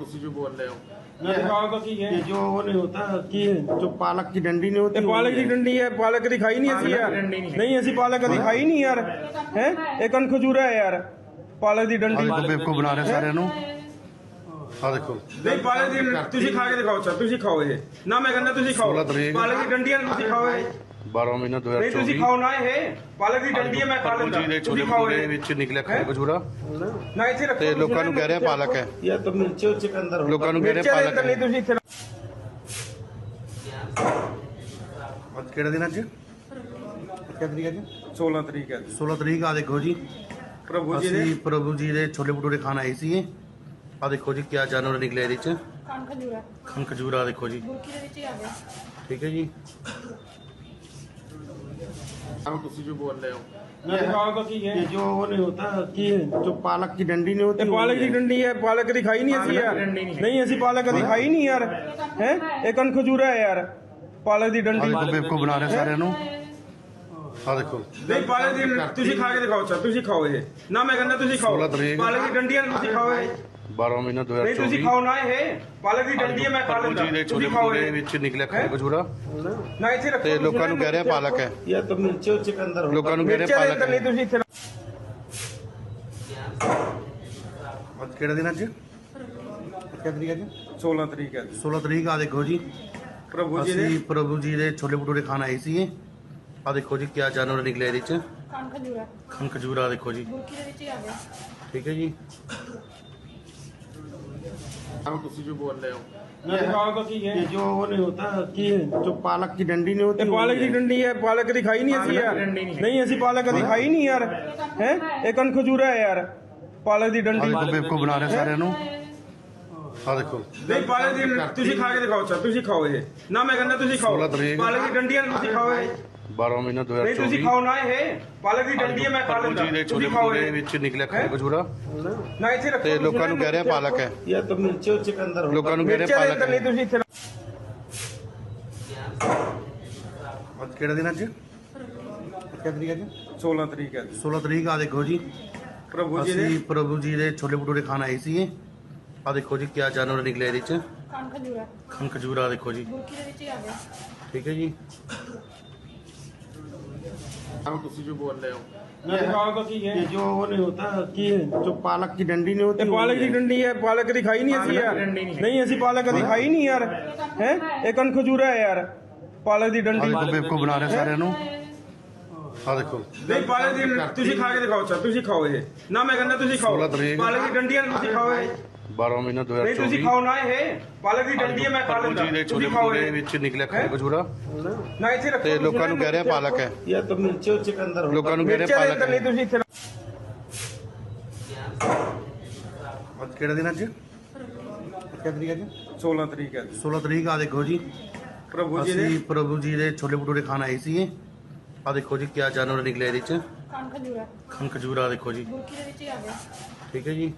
ਤੁਸੀਂ ਜੋ ਬੋਲ ਰਹੇ ਹੋ ये दिखाओ तो की है ये जो वो नहीं होता कि जो पालक की डंडी नहीं होती ਇਹ ਪਾਲਕ ਦੀ वो ਡੰਡੀ ਹੈ ਪਾਲਕ ਕਦੀ ਖਾਈ ਨਹੀਂ ਅਸੀਂ ਯਾਰ ਡੰਡੀ ਨਹੀਂ। ਨਹੀਂ ਅਸੀਂ ਪਾਲਕ ਕਦੀ ਖਾਈ ਨਹੀਂ ਯਾਰ ਹੈ ਇਹ ਕਨ ਖਜੂਰਾ ਹੈ ਯਾਰ ਪਾਲਕ ਦੀ ਡੰਡੀ देखो बेवकूफ बना रहे सारे ਆ ਦੇਖੋ। ਨਹੀਂ ਪਾਲੇ ਦੀ ਤੁਸੀਂ ਖਾ ਕੇ ਦਿਖਾਓ ਸਰ ਤੁਸੀਂ ਖਾਓ ਇਹ। ਨਾ ਮੈਂ ਕਹਿੰਦਾ ਤੁਸੀਂ ਖਾਓ। ਪਾਲੇ ਦੀ ਡੰਡੀਆਂ ਤੁਸੀਂ ਖਾਓ ਇਹ। 12 ਮਹੀਨਾ 2024 ਨਹੀਂ ਤੁਸੀਂ ਖਾਓ ਨਾ ਇਹ। ਪਾਲਕ ਦੀ ਡੰਡੀ ਮੈਂ ਖਾ ਲੈਂਦਾ। ਜੀ ਛੋਲੇ ਪੂਰੇ ਵਿੱਚ ਨਿਕਲਿਆ ਖਾ ਕਜੂਰਾ ਨਾ ਇੱਥੇ ਰੱਖੋ ਤੇ ਲੋਕਾਂ ਨੂੰ ਕਹਿ ਰਿਹਾ ਪਾਲਕ ਹੈ। ਯਾ ਤਾਂ ਮਿਰਚੇ ਉੱਚੇ ਕੇ ਅੰਦਰ ਲੋਕਾਂ ਨੂੰ ਕਹਿ ਰਿਹਾ ਪਾਲਕ ਹੈ। ਨਹੀਂ ਤੁਸੀਂ ਇੱਥੇ ਅੱਜ ਕਿਹੜਾ ਦਿਨ ਅੱਜ? ਕਿਹੜਾ ਤਰੀਕ ਅੱਜ? 16 ਤਰੀਕ ਹੈ। 16 ਤਰੀਕ ਆ ਦੇਖੋ ਜੀ। ਪ੍ਰਭੂ ਜੀ ਦੇ ਪ੍ਰਭੂ ਜੀ ਦੇ ਛੋਲੇ ਭਟੂਰੇ ਖਾਣ ਆਏ ਸੀਗੇ। ਆ ਦੇਖੋ ਜੀ ਕਿਆ ਜਾਨਵਰ ਨਿਕਲਿਆ ਇਹਦੇ ਚ ਕਣ ਖਜੂਰਾ ਖਨ ਖਜੂਰਾ ਦੇਖੋ ਜੀ ਬੁਰਕੀ ਦੇ ਵਿੱਚ ਹੀ ਆ ਗਿਆ ਠੀਕ ਹੈ ਜੀ ਹਾਂ ਤੁਸੀਂ ਜੋ ਬੋਲ ਰਹੇ ਹੋ ਇਹ ਦਿਖਾਓ ਤਾਂ ਕੀ ਹੈ ये जो वो नहीं होता कि जो पालक की डंडी नहीं होती ਇਹ ਪਾਲਕ ਦੀ ਡੰਡੀ ਹੈ ਪਾਲਕ ਕਦੀ ਖਾਈ ਨਹੀਂ ਅਸੀਂ ਯਾਰ ਡੰਡੀ ਨਹੀਂ। ਨਹੀਂ ਅਸੀਂ ਪਾਲਕ ਕਦੀ ਖਾਈ ਨਹੀਂ ਯਾਰ ਹੈ ਇਹ ਕਨ ਖਜੂਰਾ ਹੈ ਯਾਰ ਪਾਲਕ ਦੀ ਆ ਡੰਡੀ ਦੇਖੋ ਬੇਵਕੂਫ ਬਣਾ ਰਹੇ ਸਾਰਿਆਂ ਨੂੰ ਆ ਦੇਖੋ। ਨਹੀਂ ਪਾਲੇ ਦੀ ਤੁਸੀਂ ਖਾ ਕੇ ਦਿਖਾਓ ਸਰ। ਤੁਸੀਂ ਖਾਓ ਇਹ। ਨਾ ਮੈਂ ਕਹਿੰਦਾ ਤੁਸੀਂ ਖਾਓ। ਪਾਲੇ ਦੀ ਡੰਡੀਆਂ ਤੁਸੀਂ ਖਾਓ ਇਹ। 12 ਮਹੀਨਾ 2024 ਨਹੀਂ ਤੁਸੀਂ ਖਾਓ ਨਾ ਇਹ। ਪਾਲਕ ਦੀ ਡੰਡੀ ਮੈਂ ਖਾ ਲੈਂਦਾ। ਜੀ ਦੇ ਛੋਲੇ ਪੂਰੇ ਵਿੱਚ ਨਿਕਲਿਆ ਖਰਬੂਜਾ। ਨਾ ਇੱਥੇ ਰੱਖੋ। ਤੇ ਲੋਕਾਂ ਨੂੰ ਕਹਿ ਰਿਹਾ ਪਾਲਕ ਹੈ। ਯਾ ਤਾਂ ਮਿਰਚੇ ਉੱਚ ਅੰਦਰ ਲੋਕਾਂ ਨੂੰ ਕਹਿ ਰਿਹਾ ਪਾਲਕ ਨਹੀਂ ਤੁਸੀਂ ਇੱਥੇ ਅੱਜ ਕਿਹੜਾ ਦਿਨ ਅੱਜ? ਕਿਹੜੀ ਤਰੀਕ ਅੱਜ? 16 ਤਰੀਕ ਹੈ। 16 ਤਰੀਕ ਆ ਦੇਖੋ ਜੀ। ਪ੍ਰਭੂ ਜੀ ਦੇ ਪ੍ਰਭੂ ਜੀ ਦੇ ਛੋਲੇ ਭਟੂਰੇ ਖਾਣ ਆਏ ਸੀਗੇ। ਆ ਦੇਖੋ ਜੀ ਕਿਆ ਜਾਨਵਰ ਨਿਕਲਿਆ ਇਹਦੇ ਚ ਕਣ ਖਜੂਰਾ ਖਨ ਖਜੂਰਾ ਦੇਖੋ ਜੀ ਬੁਰਕੀ ਦੇ ਵਿੱਚ ਹੀ ਆ ਗਿਆ ਠੀਕ ਹੈ ਜੀ ਹਾਂ ਤੁਸੀਂ ਜੋ ਬੋਲ ਰਹੇ ਹੋ ਇਹ ਦਿਖਾਓ ਤਾਂ ਕੀ ਹੈ ये जो वो नहीं होता कि जो पालक की डंडी नहीं होती ਇਹ ਪਾਲਕ ਦੀ ਡੰਡੀ ਹੈ ਪਾਲਕ ਕਦੀ ਖਾਈ ਨਹੀਂ ਅਸੀਂ ਯਾਰ ਡੰਡੀ ਨਹੀਂ। ਨਹੀਂ ਅਸੀਂ ਪਾਲਕ ਕਦੀ ਖਾਈ ਨਹੀਂ ਯਾਰ ਹੈ ਇਹ ਕਨ ਖਜੂਰਾ ਹੈ ਯਾਰ ਪਾਲਕ ਦੀ ਆ ਡੰਡੀ ਦੇਖੋ ਬੇਵਕੂਫ ਬਣਾ ਰਹੇ ਸਾਰਿਆਂ ਨੂੰ ਆ ਦੇਖੋ। ਨਹੀਂ ਪਾਲੇ ਦੀ ਤੁਸੀਂ ਖਾ ਕੇ ਦਿਖਾਓ ਸਰ ਤੁਸੀਂ ਖਾਓ ਇਹ। ਨਾ ਮੈਂ ਕਹਿੰਦਾ ਤੁਸੀਂ ਖਾਓ। ਪਾਲੇ ਦੀ ਡੰਡੀਆਂ ਤੁਸੀਂ ਖਾਓ ਇਹ। 12 ਮਹੀਨਾ 2024 ਨਹੀਂ ਤੁਸੀਂ ਖਾਓ ਨਾ ਇਹ। ਪਾਲਕ ਦੀ ਡੰਡੀ ਮੈਂ ਖਾ ਲੈਂਦਾ। ਜੀ ਦੇ ਛੋਲੇ ਪੂਰੇ ਵਿੱਚ ਨਿਕਲਿਆ ਖਰਬੂਜਾ। ਨਾ ਇੱਥੇ ਰੱਖੋ। ਤੇ ਲੋਕਾਂ ਨੂੰ ਕਹਿ ਰਿਹਾ ਪਾਲਕ ਹੈ। ਯਾ ਤਾਂ ਮਿਰਚੇ ਉੱਚ ਅੰਦਰ ਲੋਕਾਂ ਨੂੰ ਕਹਿ ਰਿਹਾ ਪਾਲਕ ਨਹੀਂ ਤੁਸੀਂ ਇੱਥੇ ਅੱਜ ਕਿਹੜਾ ਦਿਨ ਅੱਜ? ਕਿਹੜੀ ਤਰੀਕ ਅੱਜ? 16 ਤਰੀਕ ਹੈ। 16 ਤਰੀਕ ਆ ਦੇਖੋ ਜੀ। ਪ੍ਰਭੂ ਜੀ ਦੇ ਪ੍ਰਭੂ ਜੀ ਦੇ ਛੋਲੇ ਭਟੂਰੇ ਖਾਣ ਆਏ ਸੀਗੇ। ਆ ਦੇਖੋ ਜੀ ਕਿਆ ਜਾਨਵਰ ਨਿਕਲਿਆ ਇਹਦੇ ਚ ਕਣ ਖਜੂਰਾ ਖਨ ਖਜੂਰਾ ਦੇਖੋ ਜੀ ਬੁਰਕੀ ਦੇ ਵਿੱਚ ਹੀ ਆ ਗਿਆ ਠੀਕ ਹੈ ਜੀ ਇਹ ਦਿਖਾਓ ਤਾਂ ਕੀ ਹੈ ਅੱਜ ਕਿਹੜਾ ਦਿਨ ਅੱਜ ਕਿਹੜਾ ਤਰੀਕ ਅੱਜ 16 ਤਰੀਕ ਆ ਦੇਖੋ ਜੀ ਅਸੀਂ ਪ੍ਰਭੂ ਜੀ ਦੇ ਛੋਲੇ ਭਟੂਰੇ ਖਾਣ ਆਏ ਸੀਗੇ ਆ ਦੇਖੋ ਜੀ ਕਿਆ ਜਾਨਵਰ ਨਿਕਲਿਆ ਇਹਦੇ ਚ ਖਨ ਖਜੂਰਾ ਦੇਖੋ ਜੀ ਬੁਰਕੀ ਦੇ ਵਿੱਚ ਹੀ ਆ ਗਿਆ ਠੀਕ ਹੈ ਜੀ ਹਾਂ ਤੁਸੀਂ ਜੋ ਬੋਲ ਰਹੇ ਹੋ ਇਹ ਦਿਖਾਓ ਤਾਂ ਕੀ ਹੈ ये जो वो नहीं होता कि जो पालक की डंडी नहीं होती ਇਹ ਪਾਲਕ ਦੀ ਡੰਡੀ ਹੈ ਪਾਲਕ ਕਦੀ ਖਾਈ ਨਹੀਂ ਅਸੀਂ ਯਾਰ ਡੰਡੀ ਨਹੀਂ। ਨਹੀਂ ਅਸੀਂ ਪਾਲਕ ਕਦੀ ਖਾਈ ਨਹੀਂ ਯਾਰ ਹੈ ਇਹ ਕਨ ਖਜੂਰਾ ਹੈ ਯਾਰ ਪਾਲਕ ਦੀ ਆ ਡੰਡੀ ਦੇਖੋ ਬੇਵਕੂਫ ਬਣਾ ਰਹੇ ਸਾਰਿਆਂ ਨੂੰ ਆ ਦੇਖੋ ਨਹੀਂ ਪਾਲਕ ਦੀ ਤੁਸੀਂ ਖਾ ਕੇ ਦਿਖਾਓ ਚਾ ਤੁਸੀਂ ਖਾਓ ਇਹ ਨਾ ਮੈਂ ਕਹਿੰਦਾ ਤੁਸੀਂ ਖਾਓ ਸੋਲਾਂ ਤਰੀਕ। ਪਾਲਕ ਦੀ ਡੰਡੀ ਹੈ ਤੁਸੀਂ ਖਾਓ ਇਹ 12 ਮਹੀਨਾ ਨਹੀਂ ਤੁਸੀਂ 2024 ਖਾਓ ਨਾ ਇਹ ਪਾਲਕ ਦੀ ਡੰਡੀ ਹੈ ਮੈਂ ਖਾ ਪ੍ਰਭੂ ਲੈਂਦਾ ਜੀ ਦੇ ਛੋਲੇ ਤੁਸੀਂ ਖਾਓ ਭਟੂਰੇ ਇਹ ਵਿੱਚ ਨਿਕਲਿਆ ਖਾ ਖਜੂਰਾ ਨਾ ਇੱਥੇ ਰੱਖੋ ਤੇ ਲੋਕਾਂ ਨੂੰ ਕਹਿ ਰਿਹਾ ਪਾਲਕ ਹੈ या तो मिर्ची उर्ची के अंदर होता ਲੋਕਾਂ ਨੂੰ ਕਹਿ ਰਿਹਾ ਮਿਰਚਾਂ ਦੇ ਪਾਲਕ ਅੰਦਰ ਨਹੀਂ ਹੈ ਤੁਸੀਂ ਇੱਥੇ ਅੱਜ ਕਿਹੜਾ ਦਿਨ ਅੱਜ ਕਿਹੜਾ ਤਰੀਕ ਅੱਜ 16 ਤਰੀਕ ਹੈ 16 ਤਰੀਕ ਆ ਦੇਖੋ ਜੀ ਪ੍ਰਭੂ ਜੀ ਦੇ ਅਸੀਂ ਪ੍ਰਭੂ ਜੀ ਦੇ ਛੋਲੇ ਭਟੂਰੇ ਖਾਣ ਆਏ ਸੀਗੇ ਆ ਦੇਖੋ ਜੀ ਕਿਆ ਜਾਨਵਰ ਨਿਕਲਿਆ ਇਹਦੇ ਚ ਕਣ ਖਜੂਰਾ ਖਨ ਖਜੂਰਾ ਦੇਖੋ ਜੀ ਬੁਰਕੀ ਦੇ ਵਿੱਚ ਹੀ ਆ ਗਿਆ ਠੀਕ ਹੈ ਜੀ